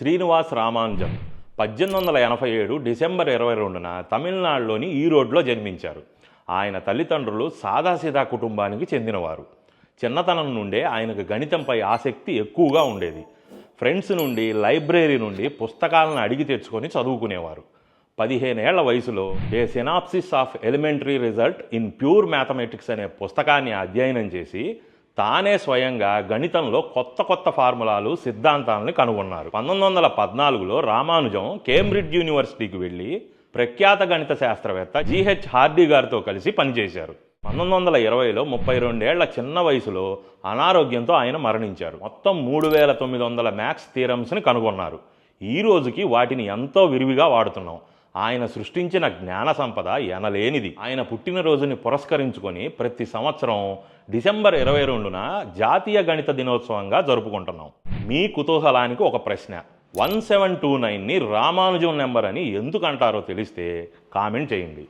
శ్రీనివాస్ రామానుజన్ పద్దెనిమిది వందల ఎనభై ఏడు డిసెంబర్ ఇరవై రెండున తమిళనాడులోని ఈరోడ్లో జన్మించారు. ఆయన తల్లిదండ్రులు సాదాసీదా కుటుంబానికి చెందినవారు. చిన్నతనం నుండే ఆయనకు గణితంపై ఆసక్తి ఎక్కువగా ఉండేది. ఫ్రెండ్స్ నుండి లైబ్రరీ నుండి పుస్తకాలను అడిగి తెచ్చుకొని చదువుకునేవారు. పదిహేనేళ్ళ వయసులో a synopsis of elementary result in pure mathematics అనే పుస్తకాన్ని అధ్యయనం చేసి తానే స్వయంగా గణితంలో కొత్త కొత్త ఫార్ములాలు సిద్ధాంతాలను కనుగొన్నారు. పంతొమ్మిది వందల పద్నాలుగులో రామానుజం కేంబ్రిడ్జ్ యూనివర్సిటీకి వెళ్ళి ప్రఖ్యాత గణిత శాస్త్రవేత్త జీహెచ్ హార్డీ గారితో కలిసి పనిచేశారు. పంతొమ్మిది వందల ఇరవైలో ముప్పై రెండేళ్ళ చిన్న వయసులో అనారోగ్యంతో ఆయన మరణించారు. మొత్తం మూడు వేల తొమ్మిది వందల మ్యాథ్స్ థీరమ్స్ని కనుగొన్నారు. ఈ రోజుకి వాటిని ఎంతో విరివిగా వాడుతున్నాం. ఆయన సృష్టించిన జ్ఞాన సంపద ఎనలేనిది. ఆయన పుట్టినరోజుని పురస్కరించుకొని ప్రతి సంవత్సరం డిసెంబర్ ఇరవై రెండున జాతీయ గణిత దినోత్సవంగా జరుపుకుంటున్నాం. మీ కుతూహలానికి ఒక ప్రశ్న. వన్ సెవెన్ టూ నైన్ని రామానుజం నెంబర్ అని ఎందుకు అంటారో తెలిస్తే కామెంట్ చేయండి.